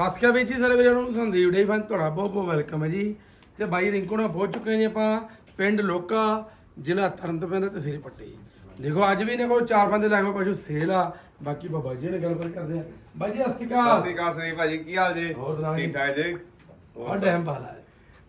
ਸਾਸਕਾ ਵਿੱਚ ਹੀ ਸਾਰੇ ਵੀਰਾਂ ਨੂੰ ਸੰਦੀਪ ਡੇ ਫਨ ਤੁਹਾਡਾ ਬਹੁਤ ਬਹੁਤ ਵੈਲਕਮ ਹੈ ਜੀ। ਤੇ ਬਾਈ ਰਿੰਕੂ ਨਾਲ ਪਹੁੰਚ ਚੁੱਕੇ ਜੀ ਆਪਾਂ ਪਿੰਡ ਲੋਕਾ ਜ਼ਿਲ੍ਹਾ ਤਰਨਤਾਰਨ ਤੇ ਤਹਿਸੀਲ ਪੱਟੀ। ਦੇਖੋ ਅੱਜ ਵੀ ਨੇ ਕੋਲ ਚਾਰ ਪੰਜ ਲੱਖ ਪਸ਼ੂ ਸੇਲ ਆ। ਬਾਕੀ ਬਾਬਾ ਜੀ ਨੇ ਗੱਲਬਾਤ ਕਰਦੇ ਆ ਬਾਈ ਜੀ ਸਤਿ ਅਸਤਿਕਾ ਸ਼੍ਰੀ ਅਕਾਲ ਸੰਦੀਪ ਭਾਜੀ ਕੀ ਹਾਲ ਜੀ? ਠੀਕ ਠਾਕ ਜੀ? ਆ ਟਾਈਮ ਲਾ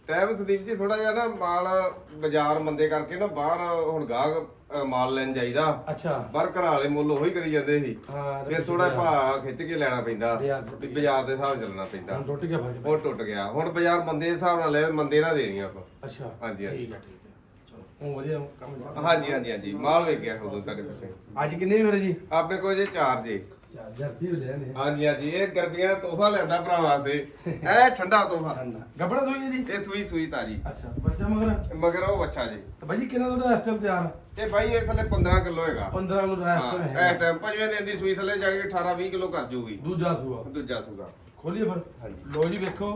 ਟਾਈਮ ਸੰਦੀਪ ਜੀ ਥੋੜਾ ਜਿਹਾ ਨਾ ਮਾਲ ਬਾਜ਼ਾਰ ਮੰਦੇ ਕਰਕੇ ਨਾ ਬਾਹਰ ਹੁਣ ਗਾਹਕ ਅ, ਮਾਲ ਲੈਣ ਜਾਈਦਾ। ਅੱਛਾ। ਬਾਹਰ ਘਰਾਂ ਵਾਲੇ ਮੁੱਲ ਉਹੀ ਕਰੀ ਜਾਂਦੇ ਸੀ। ਹਾਂ ਫਿਰ ਥੋੜਾ ਭਾਅ ਖਿੱਚ ਕੇ ਲੈਣਾ ਪੈਂਦਾ। ਬਾਜ਼ਾਰ ਟੁੱਟ ਵੀ ਬਾਜ਼ਾਰ ਦੇ ਹਿਸਾਬ ਚੱਲਣਾ ਪੈਂਦਾ। ਹੁਣ ਟੁੱਟ ਗਿਆ ਫ਼ਰਕ ਉਹ ਟੁੱਟ ਗਿਆ। ਹੁਣ ਬਾਜ਼ਾਰ ਮੰਦੇ ਦੇ ਹਿਸਾਬ ਨਾਲ ਲੈ ਮੰਦੇ ਨਾਲ ਦੇਣੀਆਂ ਆਪਾਂ। ਅੱਛਾ ਹਾਂਜੀ, ਹਾਂਜੀ। ਠੀਕ ਹੈ ਠੀਕ ਹੈ ਚਲੋ ਉਹ ਵਧੀਆ ਕੰਮ। ਹਾਂਜੀ ਹਾਂਜੀ ਹਾਂਜੀ। ਮਾਲ ਵੇਖ ਗਿਆ ਉਦੋਂ ਤੁਹਾਡੇ ਪਿੱਛੇ ਅੱਜ ਕਿੰਨੇ ਫਿਰ ਜੀ? ਆਪਣੇ ਕੋਲ ਜੇ ਚਾਰ ਜੇ। ਜਾਣੇ ਹਾਂਜੀ ਹਾਂਜੀ ਇਹ ਗਰਮੀਆਂ ਦਾ ਤੋਹਫਾ ਲੈਂਦਾ ਭਰਾ ਵਾਸਤੇ ਇਹ ਠੰਡਾ ਤੋਹਫਾ। ਗੱਬੜਾ ਸੋਈ ਜੀ? ਇਹ ਸੂਈ ਸੂਈ ਤਾਜੀ। ਅੱਛਾ ਬੱਚਾ ਮਗਰ? ਮਗਰ ਉਹ ਬੱਚਾ ਜੀ। ਤੇ ਬਾਈ ਜੀ ਕਿੰਨਾ ਤੁਹਾਡਾ ਇਸ ਟਾਈਮ ਤਿਆਰ? ਆ? ਇਹ ਬਾਈ ਇਹ ਥੱਲੇ 15 ਕਿਲੋ ਹੈਗਾ। 15 ਨੂੰ ਰਾਇਸ ਹਾਂ ਤੋਂ ਇਸ ਹੈ ਟਾਈਮ ਪੰਜਵੇਂ ਦਿਨ ਦੀ ਸੂਈ ਥੱਲੇ ਜਾਣੀ ਕਿ 18 20 ਕਿਲੋ ਕਰ ਜੂਗੀ। ਦੂਜਾ ਸੂਆ। ਦੂਜਾ ਸੂਗਾ ਖੋਲੀਏ ਫਿਰ। ਹਾਂਜੀ। ਲੋ ਜੀ ਵੇਖੋ।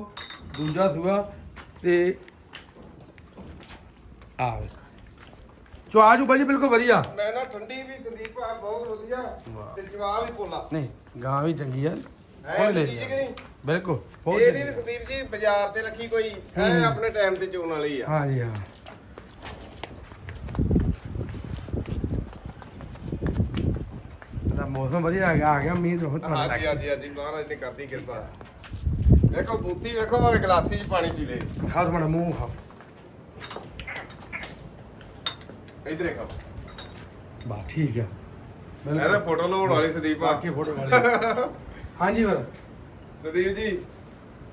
ਦੂਜਾ ਸੂਆ ਤੇ ਆ ਵੇਖੋ ਚੁਆਜੂ ਬਾਈ ਜੀ ਬਿਲਕੁਲ ਵਧੀਆ। ਮੈਂ ਨਾ ਠੰਡੀ ਵੀ ਸੰਦੀਪ ਆ ਬਹੁਤ ਵਧੀਆ। ਤੇ ਜਵਾਬ ਵੀ ਪੋਲਾ ਨਹੀਂ ਗਾਂ ਵੀ ਚੰਗੀ ਆ। ਹੈ ਲੈ ਠੀਕ ਨਹੀਂ? ਬਿਲਕੁਲ ਬਹੁਤ ਇਹ ਨਹੀਂ ਵੀ ਸੰਦੀਪ ਜੀ ਬਾਜ਼ਾਰ ਤੇ ਰੱਖੀ ਕੋਈ ਹੈ। ਆਪਣੇ ਟਾਈਮ ਤੇ ਚੋਣ ਵਾਲੀ ਆ। ਹਾਂ ਜੀ ਹਾਂ। ਦਾ ਮੌਸਮ ਵਧੀਆ ਹੈਗਾ ਆ ਗਿਆ ਮੀਂਹ ਤੋਂ ਥੋੜਾ ਹਾਂਜੀ ਹਾਂਜੀ ਹਾਂਜੀ ਮਹਾਰਾਜ ਨੇ ਕਰਦੀ ਕਿਰਪਾ। ਵੇਖੋ ਬੂਤੀ ਵੇਖੋ ਭਾਵੇਂ ਗਲਾਸੀ 'ਚ ਪਾਣੀ ਪੀ ਲੇ। ਖਾਦ ਮੜਾ ਮੂੰਹ ਖਾ ਇਧਰ ਦੇਖੋ। ਬਾ ਠੀਕ ਆ। ਇਹ ਤਾਂ ਫੋਟੋ ਲਾਉਣ ਵਾਲੀ ਸੰਦੀਪ ਆ। ਬਾਕੀ ਫੋਟੋ ਵਾਲੀ ਹਾਂਜੀ ਫਿਰ। ਸੰਦੀਪ ਜੀ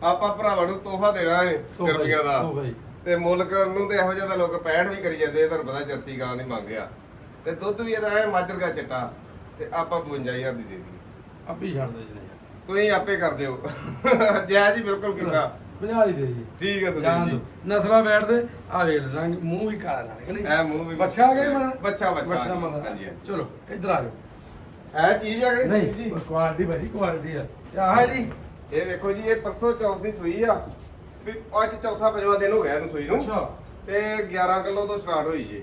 ਆਪਾਂ ਭਰਾਵਾਂ ਨੂੰ ਤੋਹਫਾ ਦੇਣਾ ਹੈ ਤੋਹਫਾ ਜੀ, ਗਰਮੀਆਂ ਦਾ। ਤੋਹਫਾ ਜੀ। ਤੇ ਮੁੱਲ ਕਰਨ ਨੂੰ ਤੇ ਇਹੋ ਜਿਹਾ ਤਾਂ ਲੋਕ 65 ਵੀ ਕਰੀ ਜਾਂਦੇ ਆ, ਤੁਹਾਨੂੰ ਪਤਾ ਜਰਸੀ ਗਾਂ ਦੀ ਮੰਗ ਆ ਤੇ ਦੁੱਧ ਵੀ ਇਹਦਾ ਹੈ ਮਾਜਰ ਦਾ ਚਿੱਟਾ ਤੇ ਆਪਾਂ 52000 ਦੀ ਦੇ ਦਈਏ ਆਪੀ ਛੱਡ ਦੇ ਜੀ ਤੁਸੀਂ ਆਪੇ ਕਰ ਦਿਓ। ਜਾਇਜ਼ ਹੀ ਬਿਲਕੁਲ ਕੀਤਾ। 50 ਦੀ ਦੇ ਜੀ ਠੀਕ ਹੈ ਜਾਣ ਸੰਦੀਪ ਦੋ। ਜੀ ਨਸਲਾ ਬੈਠਦੇ ਆ ਵੇ ਰੰਗ ਮੂੰਹ ਵੀ ਕਾਲਾ ਕਿ ਨਹੀਂ ਇਹ ਮੂੰਹ ਵੀ ਬੱਚਾ ਆ ਗਿਆ ਬੱਚਾ ਬੱਚਾ ਹਾਂਜੀ ਹਾਂਜੀ ਚਲੋ ਇੱਧਰ ਆ ਜਾਓ। ਇਹ ਚੀਜ਼ ਆ ਨਹੀਂ ਜੀ? ਕੁਆਲਿਟੀ ਭਾਜੀ ਕੁਆਲਿਟੀ ਆ। ਤੇ ਆਹ ਜੀ। ਇਹ ਵੇਖੋ ਜੀ ਇਹ ਪਰਸੋਂ ਚੌਥ ਦੀ ਸੂਈ ਆ। ਵੀ ਅੱਜ ਚੌਥਾ ਪੰਜਵਾਂ ਦਿਨ ਹੋ ਗਿਆ ਇਹਨੂੰ ਸੂਈ ਨੂੰ। ਅੱਛਾ। ਤੇ 11 ਕਿਲੋ ਤੋਂ ਸਟਾਰਟ ਹੋਈ ਜੀ।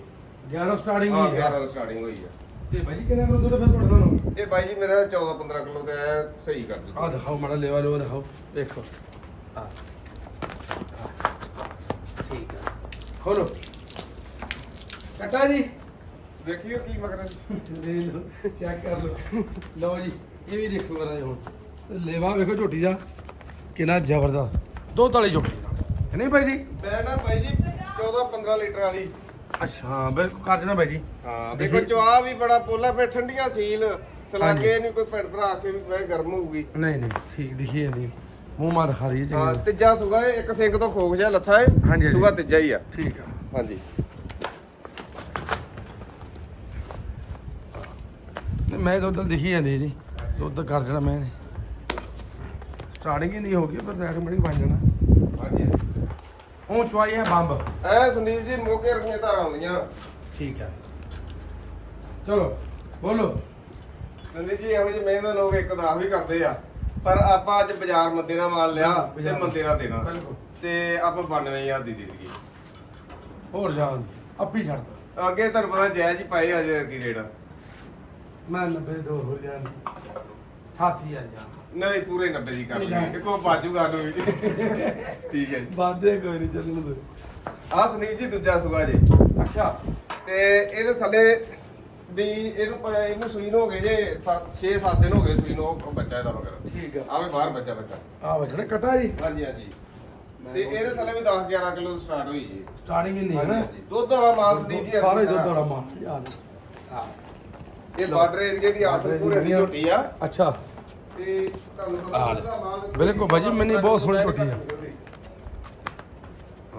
11 ਸਟਾਰਟਿੰਗ ਹਾਂ ਹੀ 11 ਤੋਂ ਸਟਾਰਟਿੰਗ ਹੋਈ ਆ। ਤੇ ਭਾਜੀ ਕਿੰਨਾ ਕਰ ਦੋ ਫਿਰ ਤੁਹਾਡਾ ਤੁਹਾਨੂੰ ਇਹ ਬਾਈ ਜੀ ਮੇਰਾ 14 15 ਕਿਲੋ ਤੇ ਐ ਸਹੀ ਕਰ ਆ ਦਿੱਤਾ ਦਿਖਾਓ ਮਾੜਾ ਲੈਵਾ ਲੋ ਦਿਖਾਓ। ਦੇਖੋ ਆ ਠੀਕ ਆ ਖੋਲੋ। ਕਟਾ ਜੀ। ਦੇਖਿਓ ਕੀ ਮਗਰ ਦੇ ਲਓ ਚੈੱਕ ਕਰ ਲਓ। ਲਓ ਜੀ ਇਹ ਵੀ ਦੇਖੋ ਕਰਾਂ ਹੁਣ। ਤੇ ਲੇਵਾ ਵੇਖੋ ਝੋਟੀ ਦਾ ਕਿੰਨਾ ਜ਼ਬਰਦਸਤ। ਦੋ ਤਾਲੀ ਝੋਟੀ। ਹੈ ਨਹੀਂ ਭਾਈ ਜੀ? ਮੈਂ ਨਾ ਬਾਈ ਜੀ 14 15 ਲੀਟਰ ਵਾਲੀ। ਅੱਛਾ ਬਿਲਕੁਲ ਕਰ ਜਣਾ ਭਾਈ ਜੀ। ਹਾਂ ਦੇਖੀ- ਚਵਾ ਵੀ ਬੜਾ ਪੋਲਾ ਫੇ ਠੰਡੀਆਂ ਸੀਲ। ਸਲਾਗੇ ਨਹੀਂ ਕੋਈ ਭੈਣ ਭਰਾ ਆ ਕੇ ਵੀ ਗਰਮ ਹੋਊਗੀ। ਨਹੀਂ ਨਹੀਂ ਠੀਕ ਦਿਖੀ ਜਾਂਦੀ। ਮੂੰਹ ਮਾਰ ਖਾ ਰਹੀ ਹੈ ਹਾਂ ਚੰਗੀ ਤੀਜਾ ਸੁਗਾ ਇਹ ਇੱਕ ਸਿੰਗ ਤੋਂ ਖੋਖ ਜਿਹਾ ਲੱਥਾ ਏ ਹਾਂਜੀ। ਸੁਗਾ ਤੀਜਾ ਹੀ ਆ। ਠੀਕ ਆ। ਹਾਂਜੀ। ਨਹੀਂ, ਮੈਂ ਦੁੱਧ ਦਿਖੀ ਜਾਂਦੀ ਜੀ ਦੁੱਧ ਕਰ ਜਣਾ ਮੈਂ। ਸਟਾਰਟਿੰਗ ਹੀ ਨਹੀਂ ਹੋ ਗਈ ਪਰ ਆਟੋਮੈਟਿਕ ਬਣ ਜਾਣਾ। ਹਾਂਜੀ। ਉਹ ਚੁਆਈ ਹੈ ਬੰਬ। ਐ ਸੰਦੀਪ ਜੀ ਮੋਕੇ ਰੱਖੀਆਂ ਧਾਰਾਂ ਆਉਂਦੀਆਂ। ਠੀਕ ਹੈ ਚਲੋ ਬੋਲੋ। ਸੰਦੀਪ ਜੀ ਇਹੋ ਜਿਹੇ ਮਿਹਨਤ ਲੋਕ ਇੱਕ ਦਸ ਵੀ ਕਰਦੇ ਆ। ਪਰ ਆਪਾਂ ਅੱਜ ਬਾਜ਼ਾਰ ਮੱਦੇ ਨਾਲ ਮਾਲ ਲਿਆ ਤੇ। ਮੱਦੇ ਨਾਲ ਦੇਣਾ। ਬਿਲਕੁਲ। ਤੇ ਆਪਾਂ 92000 ਦੀ ਦੇ ਦਈਏ। ਹੋਰ ਜਾਣ ਆਪੀ ਛੱਡ ਦੋ। ਅੱਗੇ ਤੁਹਾਨੂੰ ਪਤਾ ਜਾਇਜ਼ ਹੀ ਪਾਏ ਅਜੇ ਕੀ ਰੇਟ ਮੈਂ 90 ਦੋ ਹੋ ਜਾਣ 88 ਆ ਜਾ ਨਹੀਂ ਪੂਰੇ 90 ਦੀ ਕਰ ਲਈ। ਦੇਖੋ ਬਾਜੂਗਾ ਨੂੰ ਵੀ। ਠੀਕ ਹੈ ਜੀ। ਬਾਦੇ ਕੋਈ ਨਹੀਂ ਚੱਲਣ ਦੋ। ਆਹ ਸੰਦੀਪ ਜੀ ਦੂਜਾ ਸੁਗਾ ਜੀ। ਅੱਛਾ। ਤੇ ਇਹਦੇ ਥੱਲੇ ਵੀ ਇਹਨੂੰ ਪ- ਇਹਨੂੰ ਸੂਈ ਨੂੰ ਹੋ ਗਏ ਜੇ 6 7 ਦਿਨ ਹੋ ਗਏ ਸੂਈ ਨੂੰ ਉਹ ਬੱਚਾ ਇਹਦਾ ਮਗਰ ਠੀਕ ਆ। ਆਵੇ ਬਾਹਰ ਬੱਚਾ ਬੱਚਾ। ਆ ਵਜਣਾ ਕਟਾ ਜੀ। ਹਾਂਜੀ ਹਾਂਜੀ। ਤੇ ਇਹਦੇ ਥੱਲੇ ਵੀ 10 11 ਕਿਲੋ ਸਟਾਰਟ ਹੋਈ ਜੀ। ਸਟਾਰਟਿੰਗ ਹੀ ਨਹੀਂ ਹੈ ਹਾਂਜੀ ਨਾ। ਹਾਂਜੀ। ਦੁੱਧ ਵਾਲਾ ਮਾਲ ਸੰਦੀਪ ਜੀ ਸਾਰੇ। ਦੁੱਧ ਵਾਲਾ ਮਾਲ ਯਾਦ ਹਾਂ। ਇਹ ਬਾਰਡਰ ਏਰੀਏ ਦੀ ਆਸਲ ਪੂਰੇ ਦੀ ਝੋਟੀ ਆ। ਅੱਛਾ। ਤੇ ਤੁਹਾਨੂੰ ਪਤਾ ਆ ਬਿਲਕੁਲ ਬਾਜੀ, ਮੈਨੂੰ ਬਹੁਤ ਸੋਹਣੀ ਝੋਟੀ ਆ।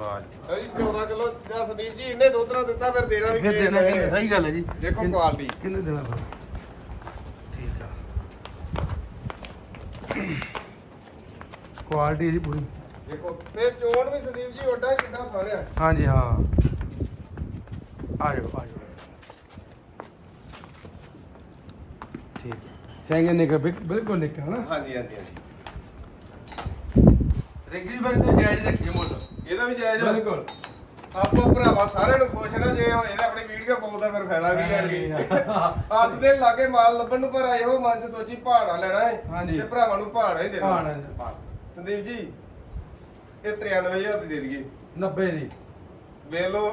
ਵਾਹ ਜੀ। 14 ਕਿਲੋ ਦਾ ਸੰਦੀਪ ਜੀ ਇੰਨੇ ਦੁੱਧ ਨਾਲ ਦਿੱਤਾ ਫਿਰ ਦੇਣਾ ਵੀ ਫਿਰ ਕੀ ਦੇਣਾ ਹੈ? ਕਿੰਨੇ ਸਹੀ ਗੱਲ ਹੈ ਜੀ। ਦੇਖੋ ਕਿੰਨ- ਕੁਆਲਿਟੀ ਕਿੰਨੇ ਦੇਣਾ ਫਿਰ? ਠੀਕ ਆ। ਕੁਆਲਿਟੀ ਜੀ ਪੂਰੀ। ਦੇਖੋ ਤੇ ਚੋਣ ਵੀ ਸੰਦੀਪ ਜੀ ਓਡਾ ਕਿੰਨਾ ਸਾਰਿਆ ਹਾਂਜੀ ਹਾਂ। ਆ ਜਾਓ ਆ ਜਾਓ। ਠੀਕ। ਸਿੰਘ ਨਿਕਲ ਬਿਲਕੁਲ ਨਿਕਲ ਨਾ ਹਾਂਜੀ ਹਾਂਜੀ ਹਾਂਜੀ। ਰੈਗੂਲਰ ਬਾਰੇ ਤਾਂ ਜਾਇਜ਼ ਰੱਖੀਏ ਮੁੱਲ। ਇਹਦਾ ਵੀ ਜਾਇਜ਼ ਆ। ਬਿਲਕੁਲ। ਆਪਾਂ ਭਰਾਵਾ ਸਾਰਿਆਂ ਨੂੰ ਖੁਸ਼ ਨਾ ਜੇ ਉਹ ਇਹਦਾ ਆਪਣੀ ਵੀਡੀਓ ਪਾਉਂਦਾ ਫਿਰ ਫਾਇਦਾ ਵੀ ਹੈ ਹਾਂ। ਅੱਠ ਦਿਨ ਲਾਗੇ ਮਾਲ ਲੱਭਣ ਨੂੰ ਪਰ ਆਏ ਹੋ ਮਨ ਚ ਸੋਚੀ ਪਹਾੜਾ ਲੈਣਾ ਹੈ ਹਾਂਜੀ। ਤੇ ਭਰਾਵਾਂ ਨੂੰ ਪਹਾੜਾ ਹੀ ਦੇਣਾ। ਸੰਦੀਪ ਜੀ ਇਹ 93000 ਦੀ ਦੇ ਦਈਏ। 90 ਦੀ। ਵੇਖ ਲਓ।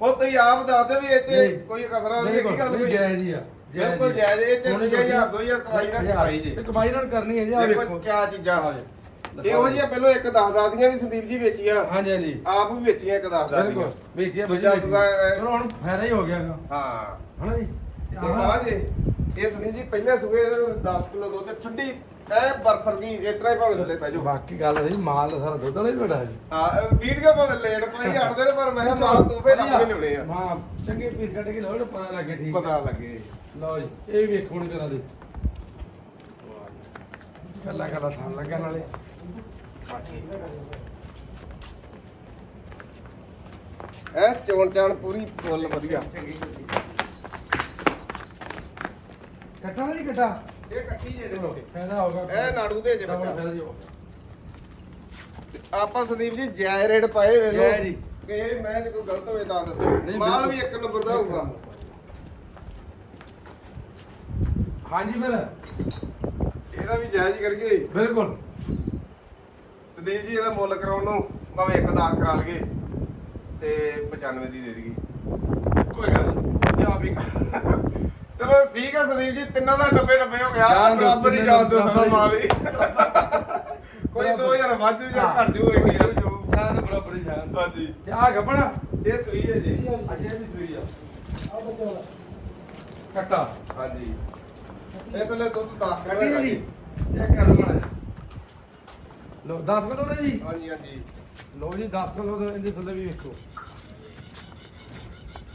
ਉਹ ਤੁਸੀਂ ਆਪ ਦੱਸਦੇ ਵੀ ਇਹ ਨਹੀਂ। ਚ ਕੋਈ ਕਸਰ ਵਾਲੀ ਹੈ ਕੀ ਗੱਲ ਨਹੀਂ ਕੋਈ ਜਾਇਜ਼ ਹੀ ਆ। ਬਿਲਕੁਲ ਜਾਇਜ਼ ਇਹ ਚ 1000 2000 ਕਮਾਈ ਨਾ ਕਮਾਈ ਜੀ। ਤੇ ਕਮਾਈ ਨਾਲ ਕਰਨੀ ਹੈ ਜੀ ਆ ਦੇਖੋ ਵੇਖੋ। ਕਿਆ ਚੀਜ਼ਾਂ। ਆ ਜੀ। ਇਹੋ ਜਿਹੀਆਂ ਪਹਿਲਾਂ ਇੱਕ 10 10 ਦੀਆਂ ਵੀ ਸੰਦੀਪ ਜੀ ਵੇਚੀਆਂ। ਹਾਂਜੀ ਹਾਂਜੀ। ਆਪ ਵੀ ਵੇਚੀਆਂ ਇੱਕ 10 10 ਬਿਲਕੁਲ ਦੀਆਂ ਵੇਚਿਆ ਦੂਜਾ ਅਹ, ਚਲੋ ਹੁਣ ਫਾਇਦਾ ਹੀ ਹੋ ਗਿਆ ਗਾ। ਹਾਂ। ਹਨਾ ਜੀ? ਤੇ ਆ ਜੇ ਇਹ ਸੰਦੀਪ ਜੀ ਪਹਿਲੇ ਸੂਏ 10 ਕਿਲੋ ਦੁੱਧ ਠੰਡੀ ਐ ਬਰਫ ਦੀ ਇਸ ਤਰ੍ਹਾਂ ਹੀ ਭਾਵੇਂ ਥੱਲੇ ਪੈ ਜਾਓ। ਬਾਕੀ ਗੱਲ ਹੈ ਜੀ ਮਾਲ ਤਾਂ ਸਾਰਾ ਦੁੱਧ ਵਾਲਾ ਹੀ ਤੁਹਾਡਾ ਜੀ। ਹਾਂ ਵੀਡੀਓ ਭਾਵੇਂ ਲੇਟ ਪਾਈ ਹਟਦੇ ਨੇ ਪਰ ਮੈਂ ਕਿਹਾ ਮਾਲ ਤੋਹਫੇ ਲੱਗ ਕੇ ਲਿਆਉਣੇ ਆ। ਹਾਂ ਚੰਗੇ ਪੀਸ ਕੱਢ ਕੇ ਲਓ ਪਤਾ ਲੱਗੇ ਠੀਕ ਪਤਾ ਲੱਗੇ। ਲਓ ਜੀ ਇਹ ਵੀ ਵੇਖੋ ਹੁਣ ਕਰਾ ਦੇ ਕੱਲਾ ਕੱਲਾ ਥਾਂ ਲੱਗਾ ਨਾਲੇ ਐ ਚੋਣ ਚਾਣ ਪੂਰੀ ਫੁੱਲ ਵਧੀਆ। ਕੱਟਾ ਨਹੀਂ ਕੱਟਾ? ਇਹ ਕੱਟੀ ਜੇ ਦੇ ਵਿੱਚ ਫਾਇਦਾ ਹੋਗਾ ਇਹ ਨਾੜੂ ਦੇ ਜੇ ਬੱਚਾ। ਜੀ। ਆਪਾਂ ਸੰਦੀਪ ਜੀ ਜਾਇ ਰੇਟ ਪਾਏ ਵੇ ਜੈ ਜੀ। ਕਿ ਇਹ ਮੈਂ ਜੇ ਕੋਈ ਗਲਤ ਹੋਵੇ ਤਾਂ ਦੱਸੋ। ਮਾਲ। ਵੀ ਇੱਕ ਨੰਬਰ ਦਾ ਹੋਊਗਾ। ਹਾਂਜੀ ਫਿਰ। ਇਹਦਾ ਵੀ ਜਾਇਜ਼ ਹੀ ਕਰੀਏ। ਬਿਲਕੁਲ। ਸੰਦੀਪ ਜੀ ਇਹਦਾ ਮੁੱਲ ਕਰਾਉਣ ਨੂੰ ਭਾਵੇਂ ਇੱਕ ਦਾਲ ਕਰਾ ਲਈਏ ਤੇ 95 ਦੀ ਦੇ ਦਈਏ। ਕੋਈ ਗੱਲ ਨਹੀਂ। ਜਾ ਵੀ ਚਲੋ ਠੀਕ ਹੈ ਸੰਦੀਪ ਜੀ ਤਿੰਨਾਂ ਦਾ 90 90 ਹੋ ਗਿਆ। ਜਾਣ ਬਰਾਬਰ ਹੀ ਜਾਣ ਦਿਓ ਸਾਰਾ। ਮਾਲ ਹੀ। ਕੋਈ 2000 ਵੱਧ ਜੂ ਜਾਂ ਘੱਟ ਜੂ ਇਹ ਕੀ ਜੋ ਜਾਨ ਬਰਾਬਰ ਹੀ ਜਾਨ ਹਾਂਜੀ। ਤੇ ਆ ਗੱਪਣਾ ਇਹ ਸਹੀ ਹੈ ਜੀ। ਅਜੇ ਵੀ ਸੂਈ ਆ। ਕੱਟਾ। ਹਾਂਜੀ। ਇਹ ਤਾਂ ਲੈ ਦੁੱਧ 10 ਕੱਟੀ ਹੈ ਜੀ। ਚੈੱਕ ਕਰ ਲਓ ਮਾੜਾ ਲੋ 10 ਕਿਲੋ ਦਾ ਜੀ। ਹਾਂਜੀ ਹਾਂਜੀ। ਲੋ ਜੀ 10 ਕਿਲੋ ਦਾ ਇਹਦੇ ਥੱਲੇ ਵੀ ਵੇਖੋ।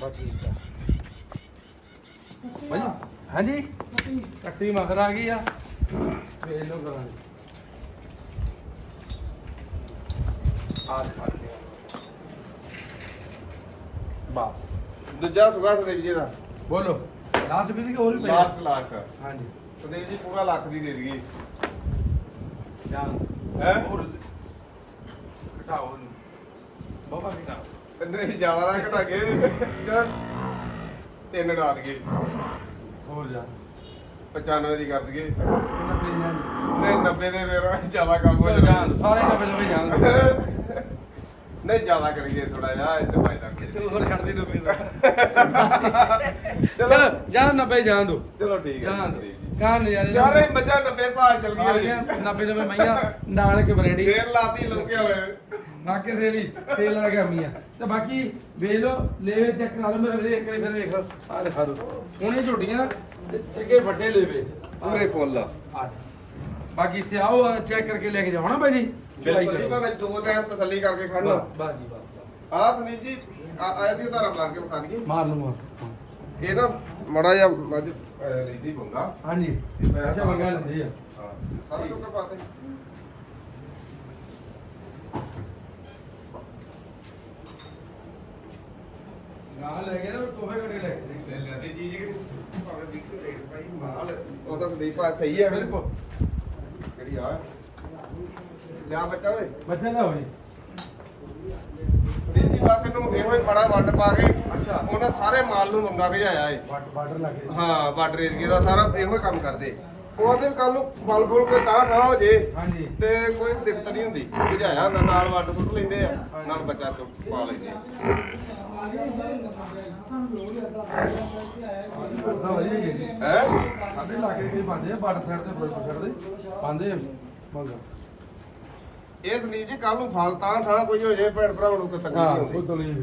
ਬਸ ਠੀਕ ਆ। ਭਾਈ ਹਾਂਜੀ? ਕੱਟੀ। ਮਗਰ ਆ ਗਈ ਆ। ਵੇਖ ਲਓ ਕਰਾਂਗੇ ਆ ਫੜ ਲਿਆ ਬਸ ਦੂਜਾ ਸੁਗਾ ਸੰਦੀਪ ਜੀ ਦਾ। ਬੋਲੋ। ਲਾਸਟ ਵੀ ਸੀ ਕਿ ਹੋਰ ਵੀ? ਲਾਸਟ ਲਾਸਟ ਹਾਂਜੀ। ਸੰਦੀਪ ਜੀ ਪੂਰਾ ਲੱਖ ਦੀ ਦੇ ਦਈਏ। ਹੈਂ? ਹੋਰ ਘਟਾਓ ਬਾਬਾ ਘਟਾਓ। ਨਹੀਂ ਜ਼ਿਆਦਾ ਨਾ ਘਟਾ ਕੇ ਜਰਾ ਤਿੰਨ ਡਾ ਦਈਏ। ਹੋਰ ਜਾ। 95 ਦੀ ਕਰ ਦਈਏ। ਨਹੀਂ 90 ਦੇ ਮੇਰਾ ਜ਼ਿਆਦਾ ਕੰਮ ਹੋ ਜਾਣਾ। ਸਾਰੇ ਨਵੇਂ ਨਵੇਂ ਜਾਨ ਨਹੀਂ ਜ਼ਿਆਦਾ ਕਰੀਏ ਥੋੜਾ ਜਿਹਾ ਇੱਥੇ ਫਾਇਦਾ ਤੇ ਹੋਰ ਛੱਡ ਦੇ ਨਵੇਂ ਚਲੋ। ਜਾਨ 90 ਜਾਨ ਦੋ। ਚਲੋ ਠੀਕ ਹੈ ਜੀ। ਕਾਂ ਨਜ਼ਾਰੇ ਚਾਰੇ ਮੱਝਾਂ 90 ਭਾਅ ਚੱਲ ਆ ਗਈ ਗਿਆ 90 ਨਵੇਂ ਮਈਆਂ ਨਾਲ ਕੇ ਬਰੇਡੀ ਸੇਰ ਲਾਤੀ ਲੋਕੇ ਵਾਲੇ। ਬਾਕੀ ਸੇਲੀ ਸੇਲ ਲਾ ਗਿਆ ਮੀਆਂ ਤੇ ਬਾਕੀ ਵੇਖ ਲਓ ਲੈਵੇ ਚੈੱਕ ਕਰਾ ਲਓ ਮੇਰੇ ਵੀਰੇ ਇੱਕ ਵਾਰੀ ਫਿਰ ਵੇਖ ਲਓ ਆ ਦਿਖਾ ਦਿਓ। ਸੋਹਣੀਆਂ ਝੋਟੀਆਂ ਤੇ ਚੰਗੇ ਵੱਡੇ ਲੈਵੇ। ਪੂਰੇ ਫੁੱਲ ਆ। ਬਾਕੀ ਇੱਥੇ ਆਓ ਚੈੱਕ ਕਰਕੇ ਲੈ ਕੇ ਜਾਓ ਨਾ ਭਾਈ ਜੀ? ਬਿਲਕੁਲ। ਜੀ ਭਾਵੇਂ ਦੋ ਟਾਈਮ ਤਸੱਲੀ ਕਰਕੇ ਖੜਨਾ। ਬਾਸ ਜੀ ਬਾਸ ਆ ਸੰਦੀਪ ਜੀ ਆ ਆਇਆ ਦੀ ਧਾਰਾ ਮਾਰ ਕੇ ਵਿਖਾ ਦਈਏ। ਮਾਰ ਲੂੰਗਾ ਇਹ ਨਾ ਮੜਾ ਜਿਹਾ ਮੱਝ ਲੈਂਦੀ ਬੰਗਾ ਹਾਂਜੀ। ਅੱਛਾ ਮੰਗਾ ਲੈਂਦੀ ਆ। ਹਾਂ ਸਾਰਾ ਕੁਝ ਪਾਤੇ ਨਾਲ ਲੈ ਗਏ ਨਾ ਤੋਹਫੇ ਕੱਢ ਕੇ ਲੈ ਲੈ ਲੈਂਦੀ ਚੀਜ਼ ਕਿ ਭਾਵੇਂ ਬਿਲਕੁਲ ਰੇਟ ਪਾਈ ਮਾਲ। ਉਹ ਤਾਂ ਸੰਦੀਪ ਆ ਸਹੀ ਹੈ। ਬਿਲਕੁਲ। ਕਿਹੜੀ ਆ? ਲਿਆ ਬੱਚਾ ਓਏ। ਬੱਚਾ ਨਾ ਹੋਈ ਸੰਦੀਪ ਜੀ ਬਸ ਇਹਨੂੰ ਇਹੋ ਹੀ ਬੜਾ ਵੰਡ ਪਾ ਕੇ ਅੱਛਾ। ਉਹਨਾਂ ਸਾਰੇ ਮਾਲ ਨੂੰ ਮੰਗਾ ਕੇ ਆਇਆ ਏ। ਬਾਰਡਰ ਲੱਗ ਹਾਂ ਬਾਰਡਰ ਏਰੀਆ ਦਾ ਸਾਰਾ ਇਹੋ ਹੀ ਕੰਮ ਕਰਦੇ। ਉਹਦੇ ਕੱਲ ਨੂੰ ਫਲ ਫੁੱਲ ਕੋਈ ਤਾਂ ਠਾ ਹੋ ਜੇ ਹਾਂਜੀ। ਤੇ ਕੋਈ ਦਿੱਕਤ ਨਹੀਂ ਹੁੰਦੀ। ਬੁਝਾਇਆ ਹੁੰਦਾ ਨਾਲ ਵੱਟ ਸੁੱਟ ਲੈਂਦੇ ਆ ਨਾਲ ਬੱਚਾ ਸੁੱਟ ਪਾ ਲੈਂਦੇ ਆ। ਹੀ? ਸਾਡੇ ਇਲਾਕੇ ਕੋਈ ਬੰਦੇ ਬਾਰਡਰ ਸਾਈਡ ਤੇ ਬਰੋਡ ਸਾਈਡ ਤੇ। ਬੰਦੇ ਮੰਗਾ ਇਹ ਸੰਦੀਪ ਜੀ ਕੱਲ ਨੂੰ ਫਲ ਤਾਂ ਠਾ ਕੋਈ ਹੋ ਜੇ ਭੈਣ ਭਰਾਵਾਂ ਨੂੰ ਕੋਈ ਤਕਲੀਫ ਹਾਂ ਨਹੀਂ ਉਹ ਹੁੰਦੀ ਤੋਂ ਲਈ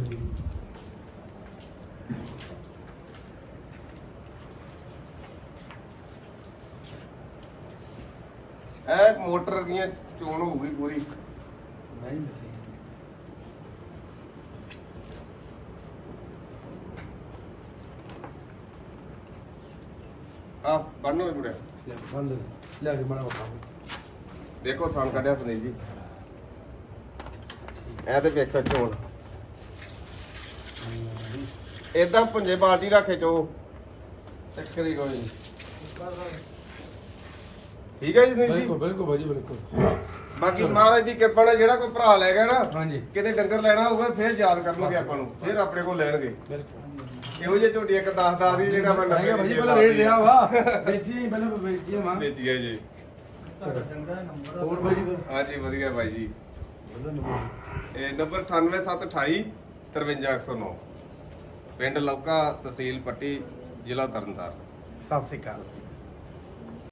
ਇਹ ਮੋਟਰ ਦੀਆਂ ਚੋਣ ਹੋਊਗੀ ਪੂਰੀ। ਨਹੀਂ ਸੀ ਆ ਬੰਨੋ ਵੀ ਮੁੜਿਆ ਲੈ ਬੰਦ ਲੈ ਕੇ ਬਣਾ ਬਤਾ ਦੇਖੋ ਥਣ ਕੱਢਿਆ ਸੰਦੀਪ ਜੀ। ਇਹ ਤੇ ਵੇਖੋ ਚੋਣ ਏਦਾਂ ਪੁੰਜੇ ਬਾਲਟੀ ਰੱਖੇ ਚੋ। ਚੱਕਰੀ ਕੋਈ ਨਹੀਂ ਠੀਕ ਹੈ ਜੀ ਸੰਦੀਪ ਜੀ ਬਿਲਕੁਲ ਬਿਲਕੁਲ ਭਾਜੀ ਬਿਲਕੁਲ। ਬਾਕੀ ਮਹਾਰਾਜ ਦੀ ਕਿਰਪਾ ਨਾਲ ਜਿਹੜਾ ਕੋਈ ਭਰਾ ਲੈ ਗਿਆ ਨਾ ਹਾਂਜੀ। ਕਿਤੇ ਡੰਗਰ ਲੈਣਾ ਹੋਊਗਾ ਫਿਰ ਯਾਦ ਕਰਨਗੇ ਆਪਾਂ ਨੂੰ ਫਿਰ ਆਪਣੇ ਕੋਲ ਲੈਣਗੇ। ਬਿਲਕੁਲ। ਇਹੋ ਜਿਹੇ ਝੋਟੀ ਇੱਕ 10 10 ਦੀ ਜਿਹੜਾ ਮੈਂ ਭਾਈ 90 ਭਾਜੀ ਪਹਿਲਾਂ ਰੇਟ ਲਿਆ ਵਾ। ਵੇਚੀ ਪਹਿਲਾਂ ਵੇਚੀ ਮਾਂ ਵੇਚ ਗਿਆ ਜੀ ਹੋਰ ਬਾਈ ਜੀ ਹਾਂਜੀ ਵਧੀਆ ਬਾਈ ਜੀ। ਇਹ ਨੰਬਰ 98728 53109 ਪਿੰਡ ਲੌਕਾ ਤਹਿਸੀਲ ਪੱਟੀ ਜ਼ਿਲ੍ਹਾ ਤਰਨਤਾਰਨ। ਸਤਿ ਸ਼੍ਰੀ ਅਕਾਲ।